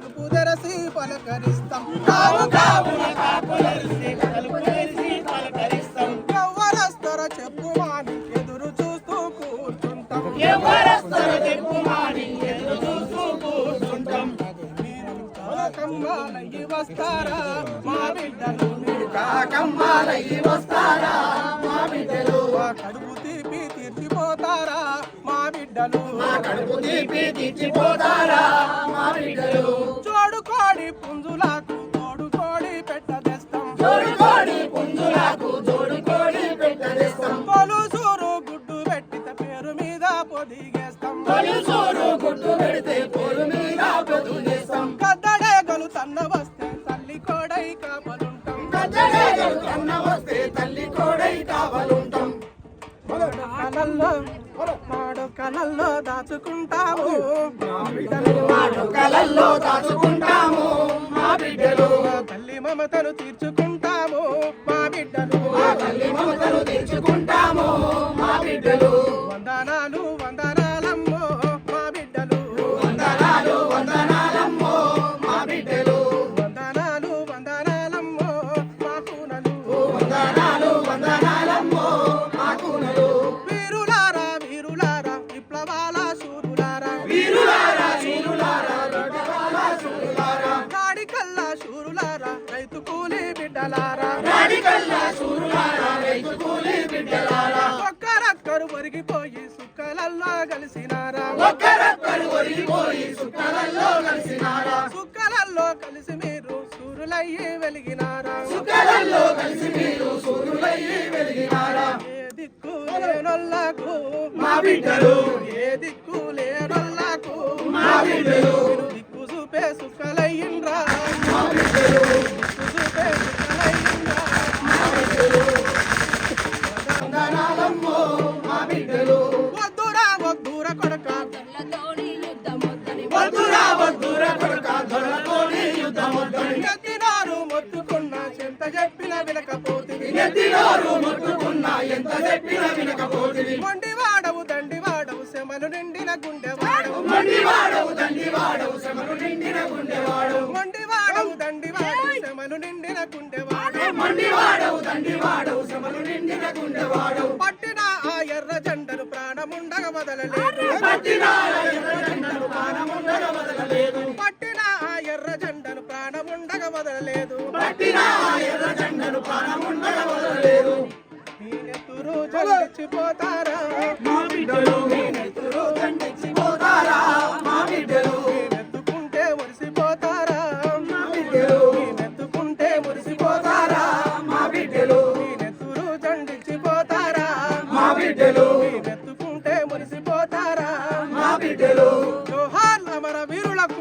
తలుపు తెరసి పలకరిస్తాం. కావు కావున ఎవరొస్తారో చెప్పు మాని ఎదురు చూస్తూ కూర్చుంటాం. మీరు కాకమ్మాలయ్యి వస్తారా? మా బిడ్డలు మీరు కాకమ్మాలయ్యి వస్తారా? మా బిడ్డలు బిడ్డలు. మా కడుపు తీపి తీర్చిపోతారా? మా బిడ్డలు. చోడు కోడి పుంజులకు తోడు కోడి పెట్ట తెస్తాం. చోడు కోడి పుంజులకు తోడు కోడి పెట్ట తెస్తాం. పొలుసూరు గుడ్డు పెట్టిత పేరు మీద పొదిగేస్తాం పొలుసూరు గుడ్డు పెడితే పేరు మీద పొదిగేస్తాం గద్దడేగలు తన్న వస్తే తల్లి కోడై కాపలుంటాం గద్దడేగలు తన్న వస్తే కలల్లో దాచుకుంటాము. మా బిడ్డలు కలల్లో దాచుకుంటాము. మా బిడ్డలు తల్లి మమతను తీర్చుకుంటాము బిడ్డలారా. రైతు కూలి బిడ్డలారా. ఒక్కరక్కరు ఒరిగిపోయి సుక్కలల్లో కలిసినారా. ఒక్కరక్కరు ఒరిగిపోయి సుక్కలల్లో కలిసినారా. సుక్కలల్లో కలిసి మీరు సూరులయ్యి వెలిగినారా. సుక్కలల్లో కలిసి మీరు సూరులయ్యి వెలిగినారా. ఏ దిక్కు లేనొల్లకు మా బిడ్డలు. ఏ దిక్కు లేనొల్లకు మా బిడ్డలు. ఎత్తినారు మొత్తుకున్న ఎంత చెప్పిన వినకపోతివి. మొండి వాడవు దండి వాడవు శమలు నిండిన గుండె వాడవు మొండి వాడవు దండి వాడవు శమలు నిండిన గుండె వాడవు మొండి వాడవు దండి వాడవు శమలు నిండిన గుండె వాడవు మొండి వాడవు దండి వాడవు శమలు నిండిన గుండె వాడవు పట్టిన ఆ ఎర్ర జెండను ప్రాణముండగ వదలలేదు. పట్టిన ఆ ఎర్ర జెండను ప్రాణముండగ వదలలేదు. పట్టిన ఆ ఎర్ర జెండను ప్రాణముండగ వదలలేదు. పట్టిన దండెచ్చిపోతారా మా బిడ్డలు మీ నెత్తులు మురిసిపోతారా? మా బిడ్డలు మురిసిపోతారా? మా బిడ్డలు మీ నెత్తులు దండెచ్చిపోతారా? మా బిడ్డలు మీ మురిసిపోతారా? మా బిడ్డలు జోహార్ అమర వీరులకు